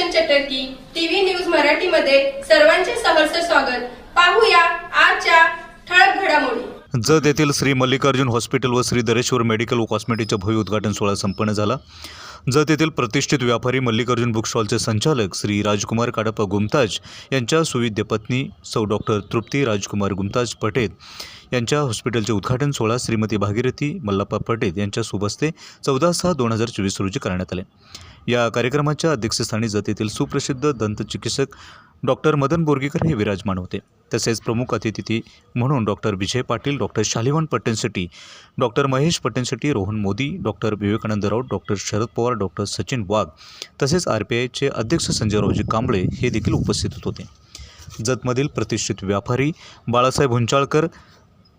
म्हटलं की TV news मराठीमध्ये सर्वांचे सहर्ष स्वागत. पाहूया आजच्या ठळक घडामोडी. जत येथील श्री मल्लिकार्जुन हॉस्पिटल व श्री दरेश्वर मेडिकल व कॉस्मेटिकचा भव्य उद्घाटन सोहळा संपन्न झाला. जत येथील प्रतिष्ठित व्यापारी मल्लिकार्जुन बुक स्टॉलचे संचालक श्री राजकुमार काडप्पा गुमताज यांच्या सुविद्य पत्नी सौ डॉक्टर तृप्ती राजकुमार गुमताज पटेल यांच्या हॉस्पिटलचे उद्घाटन सोहळा श्रीमती भागीरथी मल्लप्पा पटेल यांच्या सुबस्ते चौदा सहा दोन हजार चोवीस रोजी करण्यात आले. या कार्यक्रमाच्या अध्यक्षस्थानी जतेतील सुप्रसिद्ध दंतचिकित्सक डॉक्टर मदन बोरगेकर हे विराजमान होते. तसेच प्रमुख अतिथी म्हणून doctor Vijay Patil doctor Shalivan Pattanshetti doctor Mahesh Pattanshetti Rohan Modi doctor Vivekanand Raut doctor Sharad Pawar doctor Sachin Wagh तसेच आर पी आयचे अध्यक्ष संजयरावजी कांबळे हे देखील उपस्थित होते. जतमधील प्रतिष्ठित व्यापारी बाळासाहेब हुंचाळकर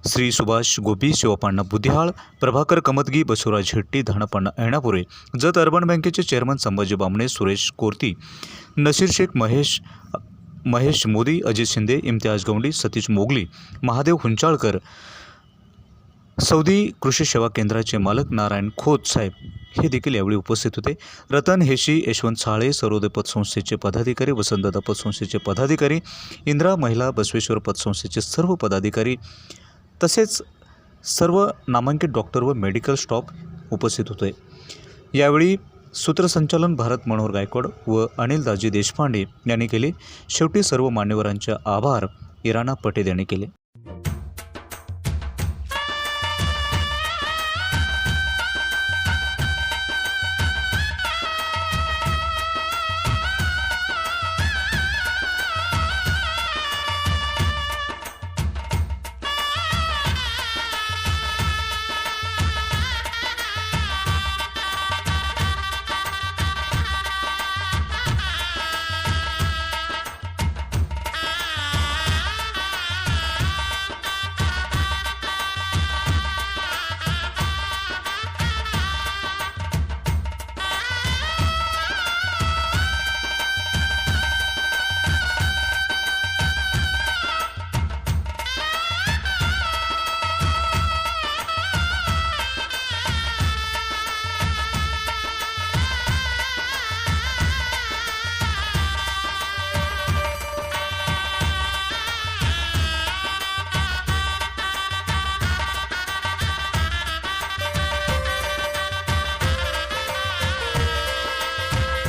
श्री सुभाष गोपी शिवपाण्णा बुद्धिहाळ प्रभाकर कमतगी बसवराज हेट्टी धनपण्णा ऐणापुरे जत अर्बन बँकेचे चेअरमन संभाजी बामणे सुरेश कोर्ती नशीर शेख महेश महेश मोदी अजित शिंदे इम्तियाज गौंडी सतीश मोगली महादेव हुंचाळकर सौदी कृषी सेवा केंद्राचे मालक नारायण खोत साहेब हे देखील यावेळी उपस्थित होते. रतन हेशी यशवंत साळे सर्वोदय पतसंस्थेचे पदाधिकारी वसंतदादा पतसंस्थेचे पदाधिकारी इंदिरा महिला बसवेश्वर पतसंस्थेचे सर्व पदाधिकारी तसेच सर्व नामांकित डॉक्टर व मेडिकल स्टॉफ उपस्थित होते. यावेळी सूत्रसंचालन भारत मनोहर गायकवाड व अनिल दाजी देशपांडे यांनी केले. शेवटी सर्व मान्यवरांचे आभार इराणा पटेल यांनी केले.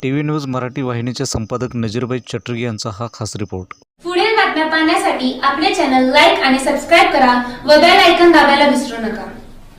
टी व्ही न्यूज मराठी वाहिनीचे संपादक नजीरबाई चटर्गी यांचा हा खास रिपोर्ट. पुढील बातम्या पाहण्यासाठी आपले चॅनल लाईक आणि सबस्क्राईब करा व बेल ऐकन दाबायला विसरू नका.